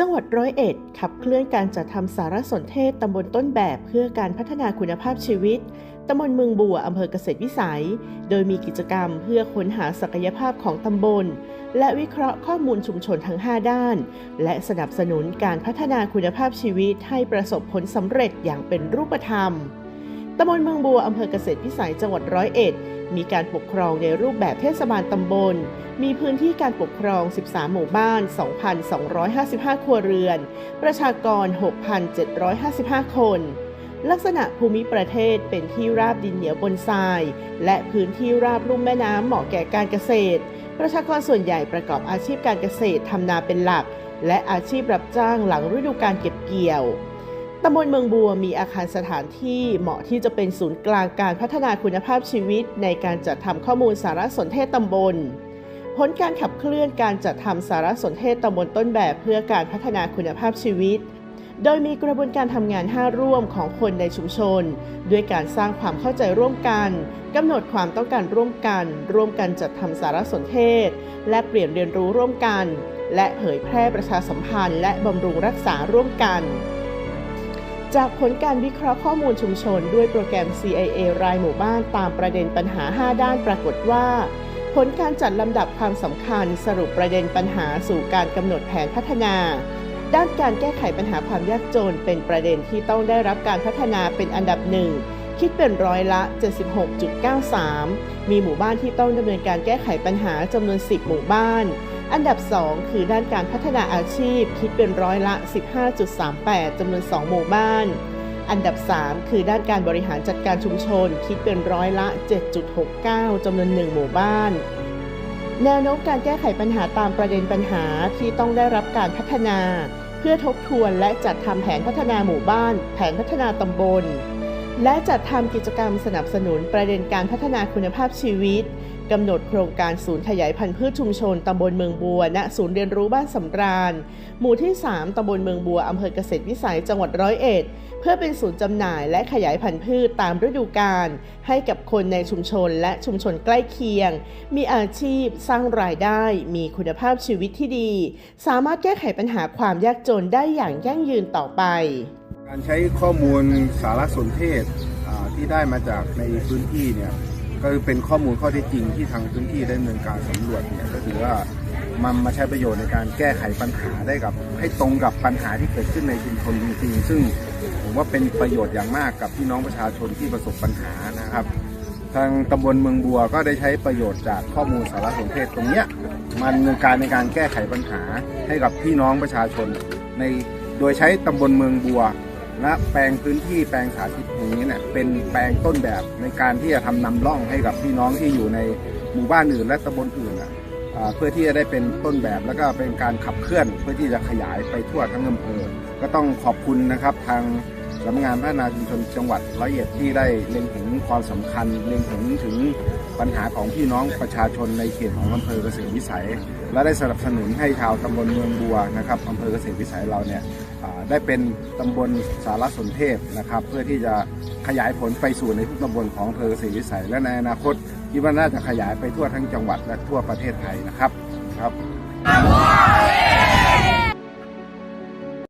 จังหวัดร้อยเอ็ดขับเคลื่อนการจัดทำสารสนเทศตำบลต้นแบบเพื่อการพัฒนาคุณภาพชีวิตตำบลเมืองบัวอำเภอเกษตรวิสัย โดยมีกิจกรรมเพื่อค้นหาศักยภาพของตำบล และวิเคราะห์ข้อมูลชุมชนทั้ง 5 ด้าน และสนับสนุนการพัฒนาคุณภาพชีวิตให้ประสบผลสำเร็จอย่างเป็นรูปธรรม ตำบลเมืองบัวอำเภอเกษตรพิสัยจังหวัดร้อยเอ็ด มีการปกครองในรูปแบบเทศบาลตำบล มีพื้นที่การปกครอง 13 หมู่บ้าน 2,255 ครัวเรือน ประชากร 6,755 คน ลักษณะภูมิประเทศเป็นที่ราบดินเหนียวบนทราย และพื้นที่ราบลุ่มแม่น้ำเหมาะแก่การเกษตร ประชากรส่วนใหญ่ประกอบอาชีพการเกษตรทำนาเป็นหลัก และอาชีพรับจ้างหลังฤดูการเก็บเกี่ยว ตำบลเมืองบัวมีอาคารสถานที่เหมาะที่จะเป็นศูนย์กลางการพัฒนาคุณภาพชีวิต ในการจัดทำข้อมูลสารสนเทศตำบล ผลการขับเคลื่อนการจัดทำสารสนเทศตำบลต้นแบบเพื่อการพัฒนาคุณภาพชีวิต โดยมีกระบวนการทำงาน 5 ร่วมของคนในชุมชน ด้วยการสร้างความเข้าใจร่วมกันกำหนดความต้องการร่วมกัน ร่วมกันจัดทำสารสนเทศ และเปลี่ยนเรียนรู้ร่วมกัน และเผยแพร่ประชาสัมพันธ์ และบำรุงรักษาร่วมกัน จากผลการวิเคราะห์ข้อมูลชุมชนด้วยโปรแกรม CIA รายหมู่บ้านตามประเด็นปัญหา 5 ด้านปรากฏว่า ผลการจัดลำดับความสำคัญสรุปประเด็นปัญหาสู่การกำหนดแผนพัฒนา ด้านการแก้ไขปัญหาความยากจนเป็นประเด็นที่ต้องได้รับการพัฒนาเป็นอันดับหนึ่งคิดเป็นร้อยละ 76.93 มีหมู่บ้านที่ต้องดำเนินการแก้ไขปัญหาจำนวน 10 หมู่บ้าน อันดับ 2 คือด้านการพัฒนาอาชีพคิดเป็นร้อยละ 15.38จำนวน 2 หมู่บ้าน อันดับ 3 คือด้านการบริหารจัดการชุมชน คิดเป็นร้อยละ 7.69จำนวน 1 หมู่บ้าน แนวโน้มการแก้ไขปัญหาตามประเด็นปัญหาที่ต้องได้รับการพัฒนา เพื่อทบทวนและจัดทำแผนพัฒนาหมู่บ้าน แผนพัฒนาตำบล และจัดทำกิจกรรมสนับสนุนประเด็นการพัฒนาคุณภาพชีวิตกำหนดโครงการศูนย์ขยายพันธุ์พืชชุมชนตำบลเมืองบัว ณ ศูนย์เรียนรู้บ้านสำราญ หมู่ที่ 3ตำบลเมืองบัวอำเภอเกษตรวิสัยจังหวัดร้อยเอ็ด เพื่อเป็นศูนย์จำหน่ายและขยายพันธุ์พืชตามฤดูกาลให้กับคนในชุมชนและชุมชนใกล้เคียง มีอาชีพ สร้างรายได้ มีคุณภาพชีวิตที่ดี สามารถแก้ไขปัญหาความยากจนได้อย่างยั่งยืนต่อไป การใช้ข้อมูลสารสนเทศที่ได้มาจากในพื้นที่เนี่ยก็คือเป็นข้อมูลข้อเท็จจริงที่ทางพื้นที่ได้ดำเนินการสำรวจเนี่ยก็ถือว่ามันมาใช้ประโยชน์ในการแก้ไขปัญหาได้กับ ให้ตรงกับปัญหาที่เกิดขึ้นในชุมชนจริงๆซึ่งผมว่าเป็นประโยชน์อย่างมากกับพี่น้องประชาชนที่ประสบปัญหานะครับ ทางตำบลเมืองบัวก็ได้ใช้ประโยชน์จากข้อมูลสารสนเทศตรงเนี้ยมันดำเนินการในการแก้ไขปัญหาให้กับพี่น้องประชาชนในโดยใช้ตำบลเมืองบัว และแปลงพื้นที่แปลงสาธิตตรงนี้เนี่ยเป็นแปลงต้นแบบในการที่จะทำนำร่องให้กับพี่น้องที่อยู่ในหมู่บ้านอื่นและตำบลอื่นอะเพื่อที่จะได้เป็นต้นแบบแล้วก็เป็นการขับเคลื่อนเพื่อที่จะขยายไปทั่วทั้งอำเภอ ก็ต้องขอบคุณนะครับทางสำนักงานพัฒนาชุมชนจังหวัดร้อยเอ็ดที่ได้เล็งเห็นความสำคัญเล็งเห็นถึงปัญหาของพี่น้องประชาชนในเขตของอำเภอเกษตรวิสัย และได้สนับสนุนให้ชาวตำบลเมืองบัวนะครับอำเภอเกษตรวิสัยเราเนี่ย ได้เป็นตำบลสารสนเทศนะครับ เพื่อที่จะขยายผลไปสู่ในทุกตำบลของอำเภอศรีวิสัย และในอนาคตคิดว่าน่าจะขยายไปทั่วทั้งจังหวัดและทั่วประเทศไทยนะครับครับ